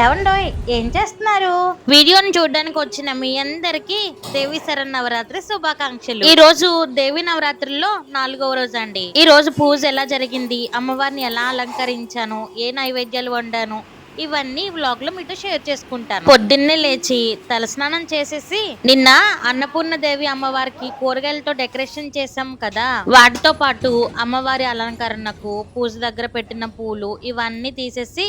ఏమండోయ్ ఏం చేస్తున్నారు? వీడియోని చూడడానికి వచ్చిన మీ అందరికి దేవి శరణ్ నవరాత్రి శుభాకాంక్షలు. ఈ రోజు దేవి నవరాత్రుల్లో నాలుగవ రోజు అండి. ఈ రోజు పూజ ఎలా జరిగింది? అమ్మవారిని ఎలా అలంకరించాను? ఏ నైవేద్యాలు వండాను? ఇవన్నీ వ్లాగ్లో మీతో షేర్ చేసుకుంటాను. పొద్దున్నే లేచి తలస్నానం చేసేసి నిన్న అన్నపూర్ణ దేవి అమ్మవారికి కూరగాయలతో డెకరేషన్ చేసాం కదా. వాటితో పాటు అమ్మవారి అలంకరణకు పూజ దగ్గర పెట్టిన పూలు ఇవన్నీ తీసేసి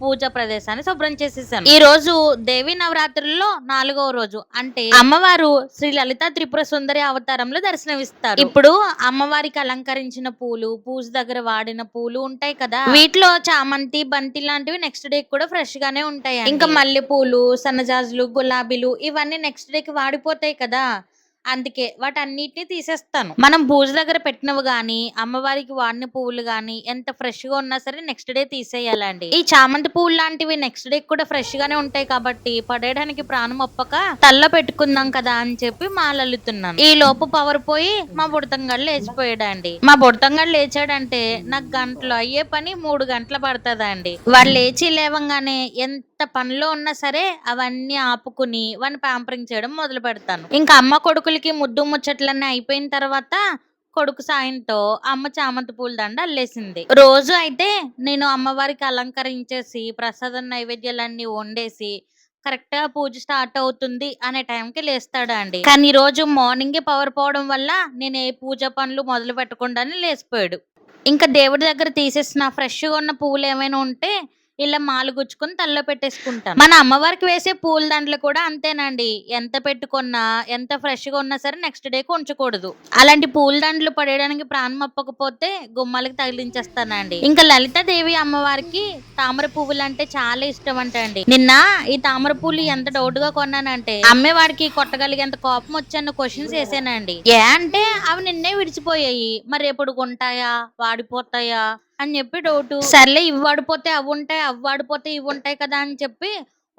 పూజ ప్రదేశాన్ని శుభ్రం చేసేసాను. ఈ రోజు దేవి నవరాత్రుల్లో నాలుగవ రోజు. అంటే అమ్మవారు శ్రీ లలిత త్రిపుర సుందరి అవతారంలో దర్శనమిస్తారు. ఇప్పుడు అమ్మవారికి అలంకరించిన పూలు పూజ దగ్గర వాడిన పూలు ఉంటాయి కదా? వీటిలో చామంతి బంతి లాంటివి నెక్స్ట్ డే కూడా ఫ్రెష్ గానే ఉంటాయి ఇంకా మల్లె పూలు సన్నజాజులు గులాబీలు ఇవన్నీ నెక్స్ట్ డే కి వాడిపోతాయి కదా? అందుకే వాటన్నిటిని తీసేస్తాను. మనం పూజ దగ్గర పెట్టినవి కానీ అమ్మవారికి వాడిన పువ్వులు కానీ ఎంత ఫ్రెష్గా ఉన్నా సరే నెక్స్ట్ డే తీసేయాలండి. ఈ చామంతి పువ్వులు లాంటివి నెక్స్ట్ డే కూడా ఫ్రెష్ గానే ఉంటాయి కాబట్టి పడేయడానికి ప్రాణం ఒప్పక తల్ల పెట్టుకుందాం కదా అని చెప్పి మాలల్లుతున్నాను ఈ లోపు పవర్ పోయి మా బుడతంగాడు లేచిపోయాడండి. మా బుడతంగాడు లేచాడంటే నాకు గంటలు అయ్యే పని మూడు గంటలు పడుతుందండి. వాళ్ళు లేచి లేవంగానే ఎంత పనిలో ఉన్నా సరే అవన్నీ ఆపుకుని వాడిని ప్యాంపరింగ్ చేయడం మొదలు పెడతాను. ఇంకా అమ్మ కొడుకులకి ముద్దు ముచ్చట్లన్నీ అయిపోయిన తర్వాత కొడుకు సాయంతో అమ్మ చామంతి పూల దండ అల్లేసింది. రోజు అయితే నేను అమ్మవారికి అలంకరించేసి ప్రసాదం నైవేద్యాలన్నీ వండేసి కరెక్ట్గా పూజ స్టార్ట్ అవుతుంది అనే టైంకి లేస్తాడా అండి కానీ ఈ రోజు మార్నింగే పవర్ పోవడం వల్ల నేను ఏ పూజ పనులు మొదలు పెట్టకుండానే లేచిపోయాడు. ఇంకా దేవుడి దగ్గర తీసేసిన ఫ్రెష్గా ఉన్న పువ్వులు ఏమైనా ఉంటే ఇలా మాలు గుచ్చుకొని తల్లో పెట్టేసుకుంటాను. మన అమ్మవారికి వేసే పూల దండలు కూడా అంతేనండి. ఎంత పెట్టుకున్నా ఎంత ఫ్రెష్గా ఉన్నా సరే నెక్స్ట్ డే ఉంచకూడదు. అలాంటి పూల దండలు పడేయడానికి ప్రాణం అప్పకపోతే గుమ్మాలకి తగిలించేస్తానండి. ఇంకా లలితాదేవి అమ్మవారికి తామర పువ్వులు అంటే చాలా ఇష్టం అంట అండి నిన్న ఈ తామర పూలు ఎంత డౌట్గా కొన్నానంటే అమ్మేవాడికి కొట్టగలిగేంత కోపం వచ్చాను క్వశ్చన్స్ వేసానండి. ఏ అంటే అవి నిన్నే విడిచిపోయాయి. మరి ఎప్పుడు కొంటాయా వాడిపోతాయా? అని చెప్పి డౌట్. సర్లే ఇవి వాడిపోతే అవి ఉంటాయి అవి వాడిపోతే ఇవి ఉంటాయి కదా అని చెప్పి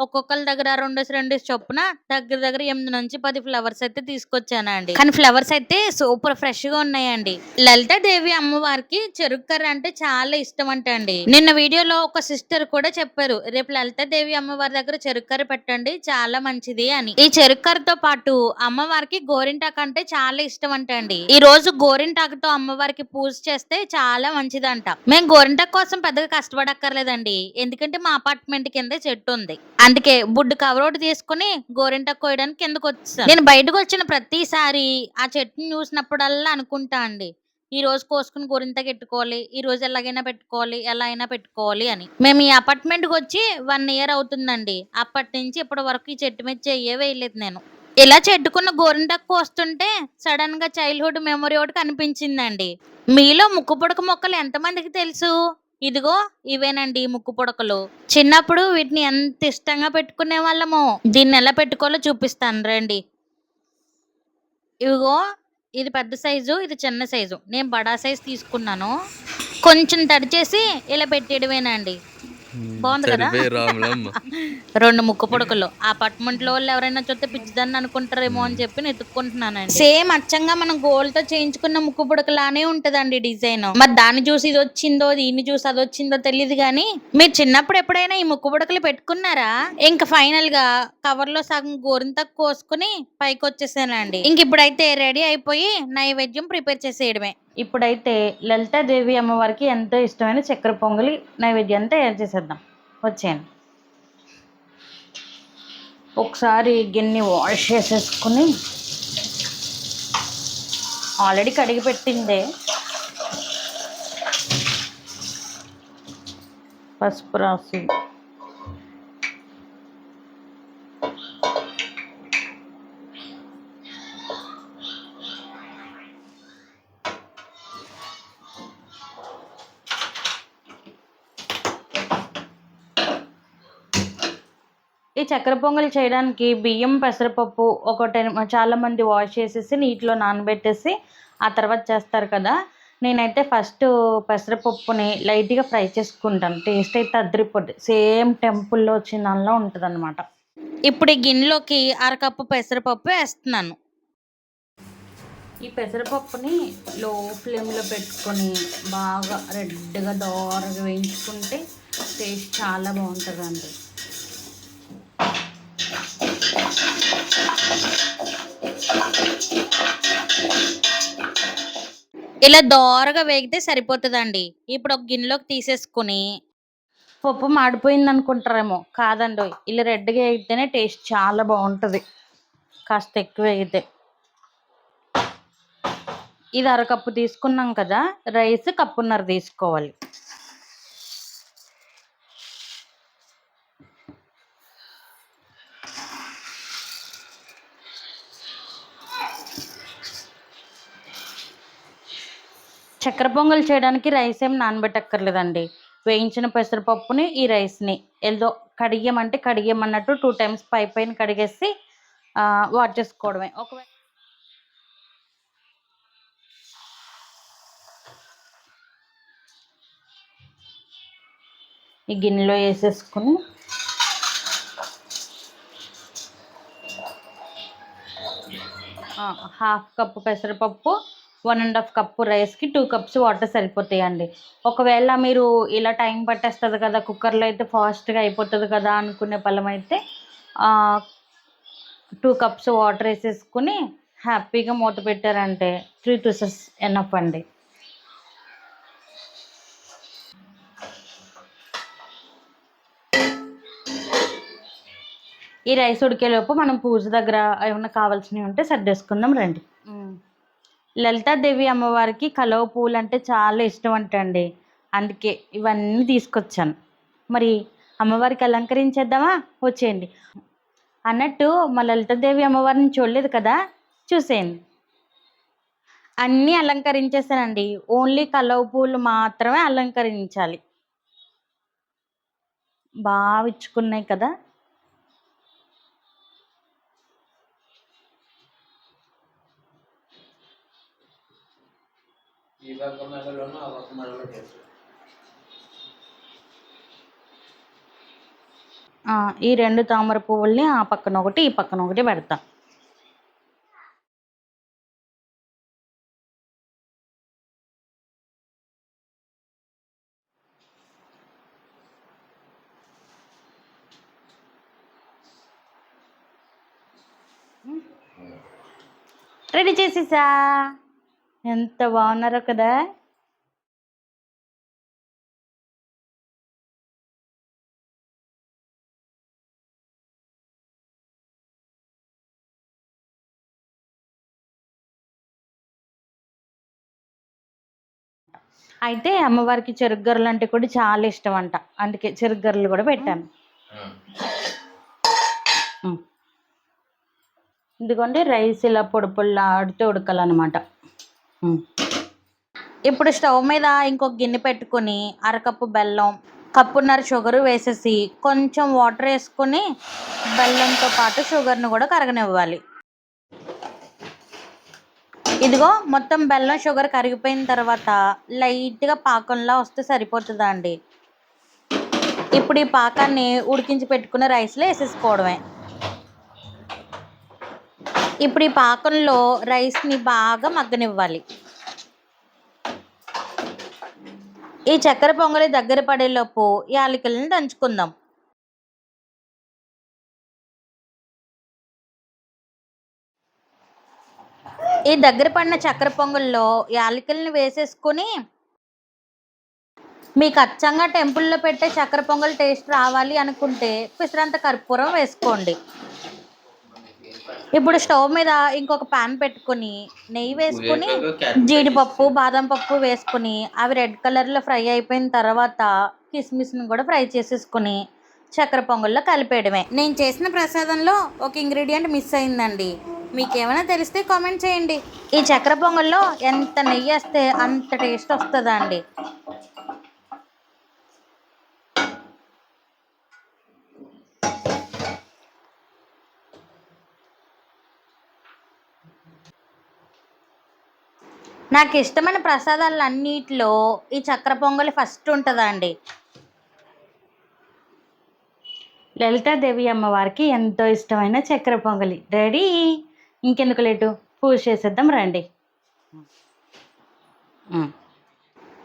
ఒక్కొక్కరి దగ్గర రెండు రెండు చొప్పున దగ్గర దగ్గర ఎనిమిది నుంచి పది ఫ్లవర్స్ అయితే తీసుకొచ్చానండి. కానీ ఫ్లవర్స్ అయితే సూపర్ ఫ్రెష్గా ఉన్నాయండి. లలితాదేవి అమ్మవారికి చెరుకు కర్ర అంటే చాలా ఇష్టం అంట అండి నిన్న వీడియోలో ఒక సిస్టర్ కూడా చెప్పారు రేపు లలితాదేవి అమ్మవారి దగ్గర చెరుకు కర్ర పెట్టండి చాలా మంచిది అని. ఈ చెరుకు కర్రతో పాటు అమ్మవారికి గోరింటాకు అంటే చాలా ఇష్టం అంట అండి ఈ రోజు గోరింటాకుతో అమ్మవారికి పూజ చేస్తే చాలా మంచిదంట. మేము గోరింటాకు కోసం పెద్దగా కష్టపడక్కర్లేదండి. ఎందుకంటే మా అపార్ట్మెంట్ కింద చెట్టు ఉంది. అందుకే బుడ్డు కవర్ ఒకటి తీసుకుని గోరింటకు కోయడానికి కిందకు వచ్చాను నేను బయటకు వచ్చిన ప్రతిసారి ఆ చెట్టుని చూసినప్పుడల్లా అనుకుంటా అండి ఈ రోజు కోసుకుని గోరింత పెట్టుకోవాలి ఈ రోజు ఎలాగైనా పెట్టుకోవాలి ఎలా అయినా పెట్టుకోవాలి అని. మేము ఈ అపార్ట్మెంట్కి వచ్చి వన్ ఇయర్ అవుతుందండి. అప్పటి నుంచి ఇప్పటి వరకు ఈ చెట్టు మీద చెయ్యే వేయలేదు నేను. ఇలా చెట్టుకున్న గోరింటకు కోస్తుంటే సడన్గా చైల్డ్హుడ్ మెమొరీ ఒకటి కనిపించిందండి. మీలో ముక్కు పుడక మొక్కలు ఎంతమందికి తెలుసు? ఇదిగో ఇవేనండి ముక్కు పుడకలు. చిన్నప్పుడు వీటిని ఎంత ఇష్టంగా పెట్టుకునే వాళ్ళమో. దీన్ని ఎలా పెట్టుకోవాలో చూపిస్తాను రండి. ఇదిగో ఇది పెద్ద సైజు ఇది చిన్న సైజు. నేను బడా సైజు తీసుకున్నాను. కొంచెం తడిచేసి ఇలా పెట్టేయడమేనండి. బాగుంది కదా? రెండు ముక్కు పొడకలు. అపార్ట్మెంట్లో వాళ్ళు ఎవరైనా చూస్తే పిచ్చిదాన్ని అనుకుంటారేమో అని చెప్పి నేను ఎత్తుక్కుంటున్నానండి సేమ్ అచ్చంగా మనం గోల్డ్తో చేయించుకున్న ముక్కు పుడకలానే ఉంటదండి డిజైన్. మరి దాన్ని చూసి ఇది వచ్చిందో దీన్ని చూసి అది వచ్చిందో తెలియదు కానీ మీరు చిన్నప్పుడు ఎప్పుడైనా ఈ ముక్కు పుడకలు పెట్టుకున్నారా? ఇంకా ఫైనల్గా కవర్లో సగం గోరింత కోసుకుని పైకి వచ్చేసానండి ఇంక ఇప్పుడైతే రెడీ అయిపోయి నైవేద్యం ప్రిపేర్ చేసేయడమే. ఇప్పుడైతే లలితాదేవి అమ్మవారికి ఎంతో ఇష్టమైన చక్కెర పొంగలి నైవేద్యం తయారు చేసేద్దాం. వచ్చాను ఒకసారి గిన్నె వాష్ చేసేసుకుని ఆల్రెడీ కడిగి పెట్టిందే. పసుపు రాసి ఈ చక్కెర పొంగల్ చేయడానికి బియ్యం పెసరపప్పు ఒక టెన్ వాష్ చేసేసి నీటిలో నానబెట్టేసి ఆ తర్వాత చేస్తారు కదా. నేనైతే ఫస్ట్ పెసరపప్పుని లైట్గా ఫ్రై చేసుకుంటాను. టేస్ట్ అయితే అద్దరిపోద్ది సేమ్ టెంపుల్లో వచ్చిన దానిలో ఉంటుంది అనమాట ఇప్పుడు ఈ గిన్నెలోకి అరకప్పు పెసరపప్పు వేస్తున్నాను. ఈ పెసరపప్పుని లో ఫ్లేమ్లో పెట్టుకొని బాగా రెడ్గా దోరగా వేయించుకుంటే టేస్ట్ చాలా బాగుంటుందండి. ఇలా దోరగా వేగితే సరిపోతుందండి. ఇప్పుడు ఒక గిన్నెలోకి తీసేసుకుని పప్పు మాడిపోయింది అనుకుంటారేమో. కాదండి ఇలా రెడ్గా వేగితేనే టేస్ట్ చాలా బాగుంటుంది. కాస్త ఎక్కువ వేగితే. ఇది అరకప్పు తీసుకున్నాం కదా రైస్ కప్పున్నర తీసుకోవాలి. చక్కెర పొంగల్ చేయడానికి రైస్ ఏం నానబెట్టక్కర్లేదండి. వేయించిన పెసరపప్పుని ఈ రైస్ని ఏదో కడిగేమంటే కడిగేమన్నట్టు టూ టైమ్స్ పై పైన కడిగేసి వాట్ చేసుకోవడమే. ఒకవేళ ఈ గిన్నెలో వేసేసుకుని హాఫ్ కప్పు పెసరపప్పు వన్ అండ్ హాఫ్ కప్పు రైస్కి టూ కప్స్ వాటర్ సరిపోతాయండి. ఒకవేళ మీరు ఇలా టైం పట్టేస్తుంది కదా కుక్కర్లో అయితే ఫాస్ట్గా అయిపోతుంది కదా అనుకునే పళ్ళం అయితే టూ కప్స్ వాటర్ వేసేసుకుని హ్యాపీగా మూత పెట్టారంటే త్రీ టూసెస్ ఎనఫ్ అండి. ఈ రైస్ ఉడికేలోపు మనం పూజ దగ్గర ఏమైనా కావాల్సినవి ఉంటే సర్దేసుకుందాం రండి. లలితాదేవి అమ్మవారికి కలవ పూలు అంటే చాలా ఇష్టం అంటండి. అందుకే ఇవన్నీ తీసుకొచ్చాను. మరి అమ్మవారికి అలంకరించేద్దామా? వచ్చేయండి. అన్నట్టు మా లలితాదేవి అమ్మవారిని చూడలేదు కదా? చూసేయండి. అన్నీ అలంకరించేసానండి ఓన్లీ కలవ పూలు మాత్రమే అలంకరించాలి. బాగా ఇచ్చుకున్నాయి కదా? ఈ పక్క మెడలోనూ ఆ పక్క మెడలో చేస్తారు ఈ రెండు తామర పువ్వుల్ని ఆ పక్కన ఒకటి ఈ పక్కన ఒకటి పెడతా. రెడీ చేసేసా? ఎంత బాగున్నారో కదా అయితే అమ్మవారికి చెరుగ్గర్రలు అంటే కూడా చాలా ఇష్టం అంట అందుకే చెరుగ్గర్రలు కూడా పెట్టాను. ఇదిగోండి రైస్ ఇలా పొడి పొడిలాడుతూ ఉడకాలన్నమాట ఉమ్. ఇప్పుడు స్టవ్ మీద ఇంకొక గిన్నె పెట్టుకొని అరకప్పు బెల్లం కప్పున్నర షుగర్ వేసేసి కొంచెం వాటర్ వేసుకొని బెల్లంతో పాటు షుగర్ని కూడా కరగనివ్వాలి. ఇదిగో మొత్తం బెల్లం షుగర్ కరిగిపోయిన తర్వాత లైట్గా పాకంలా వస్తే సరిపోతుందండి. ఇప్పుడు ఈ పాకాన్ని ఉడికించి పెట్టుకున్న రైస్లో వేసేసుకోవడమే. ఇప్పుడు ఈ పాకంలో రైస్ని బాగా మగ్గనివ్వాలి. ఈ చక్కెర పొంగలి దగ్గర పడేలోపు యాలకులను దంచుకుందాం. ఈ దగ్గర పడిన చక్కెర పొంగల్లో యాలకులను వేసేసుకుని మీకు అచ్చంగా టెంపుల్లో పెట్టే చక్కెర పొంగల్ టేస్ట్ రావాలి అనుకుంటే పిసరంత కర్పూరం వేసుకోండి. ఇప్పుడు స్టవ్ మీద ఇంకొక పాన్ పెట్టుకొని నెయ్యి వేసుకొని జీడిపప్పు బాదం పప్పు వేసుకొని అవి రెడ్ కలర్లో ఫ్రై అయిపోయిన తర్వాత కిస్మిస్ని కూడా ఫ్రై చేసేసుకొని చక్కెర పొంగల్లో కలిపేయడమే. నేను చేసిన ప్రసాదంలో ఒక ఇంగ్రీడియంట్ మిస్ అయిందండి. మీకు ఏమైనా తెలిస్తే కామెంట్ చేయండి. ఈ చక్కెర పొంగల్లో ఎంత నెయ్యి వేస్తే అంత టేస్ట్ వస్తుందా నాకు ఇష్టమైన ప్రసాదాలు అన్నిటిలో ఈ చక్కెర పొంగలి ఫస్ట్ ఉంటుందండి. లలితాదేవి అమ్మవారికి ఎంతో ఇష్టమైన చక్కెర పొంగలి. రెడీ? ఇంకెందుకు లేటు? పూజ చేసేద్దాం రండి.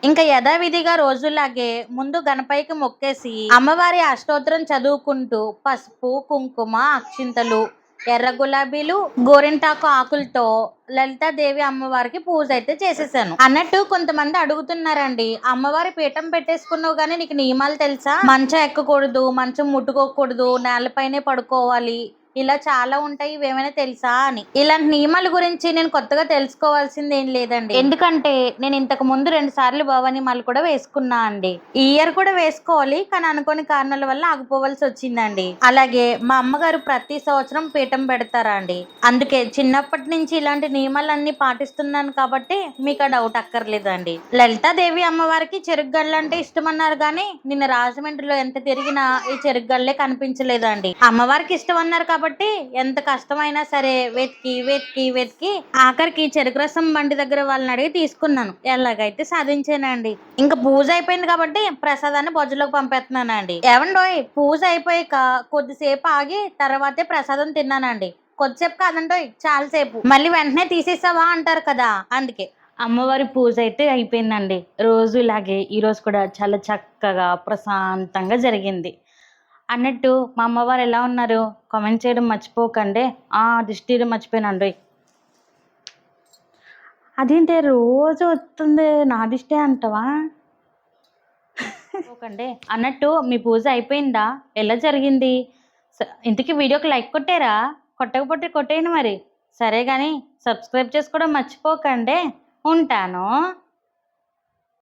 ఇంకా యథావిధిగా రోజులాగే ముందు గణపైకి మొక్కేసి అమ్మవారి అష్టోత్తరం చదువుకుంటూ పసుపు కుంకుమ అక్షింతలు ఎర్ర గులాబీలు గోరింటాకు ఆకులతో లలితాదేవి అమ్మవారికి పూజ అయితే చేసేసాను. అన్నట్టు కొంతమంది అడుగుతున్నారండి అమ్మవారి పీఠం పెట్టేసుకున్నావు కానీ నీకు నియమాలు తెలుసా? మంచం ఎక్కకూడదు మంచం ముట్టుకోకూడదు నేలపైనే పడుకోవాలి ఇలా చాలా ఉంటాయి ఇవేమైనా తెలుసా అని. ఇలాంటి నియమాల గురించి నేను కొత్తగా తెలుసుకోవాల్సింది ఏం లేదండి. ఎందుకంటే నేను ఇంతకు ముందు రెండు సార్లు భవానీ మాలు కూడా వేసుకున్నా అండి. ఈ ఇయర్ కూడా వేసుకోవాలి కానీ అనుకోని కారణాల వల్ల ఆగిపోవాల్సి వచ్చిందండి. అలాగే మా అమ్మగారు ప్రతి సంవత్సరం పీఠం పెడతారా అండి అందుకే చిన్నప్పటి నుంచి ఇలాంటి నియమాలన్నీ పాటిస్తున్నాను కాబట్టి మీకు ఆ డౌట్ అక్కర్లేదండి. లలితాదేవి అమ్మవారికి చెరుకు గళ్ళు అంటే ఇష్టం అన్నారు కానీ నిన్న రాజమండ్రిలో ఎంత తిరిగినా ఈ చెరుకు గళ్ళే కనిపించలేదండి. అమ్మవారికి ఇష్టం అన్నారు కాబట్టి ఎంత కష్టమైనా సరే వెతికి వెతికి వెతికి ఆఖరికి చెరుకు రసం బండి దగ్గర వాళ్ళని అడిగి తీసుకున్నాను. ఎలాగైతే సాధించానండి. ఇంకా పూజ అయిపోయింది కాబట్టి ప్రసాదాన్ని బొజ్జులోకి పంపేస్తున్నానండి. ఏమండోయ్ పూజ అయిపోయాక కొద్దిసేపు ఆగి తర్వాతే ప్రసాదం తిన్నానండి. కొద్దిసేపు కాదండోయ్ చాలాసేపు. మళ్ళీ వెంటనే తీసేసావా అంటారు కదా అందుకే. అమ్మవారి పూజ అయితే అయిపోయిందండి. రోజు ఇలాగే ఈరోజు కూడా చాలా చక్కగా ప్రశాంతంగా జరిగింది. అన్నట్టు మా అమ్మవారు ఎలా ఉన్నారు? కామెంట్ చేయడం మర్చిపోకండి. ఆ దిష్టి మర్చిపోయినండి అదేంటి రోజు వస్తుంది నా దిష్టే అంటవా? ఓకండి అన్నట్టు మీ పూజ అయిపోయిందా? ఎలా జరిగింది? స- ఇంతకీ వీడియోకి లైక్ కొట్టారా? కొట్టకపోతే కొట్టేయండి మరి. సరే కానీ సబ్స్క్రైబ్ చేసుకోవడం మర్చిపోకండి. ఉంటాను.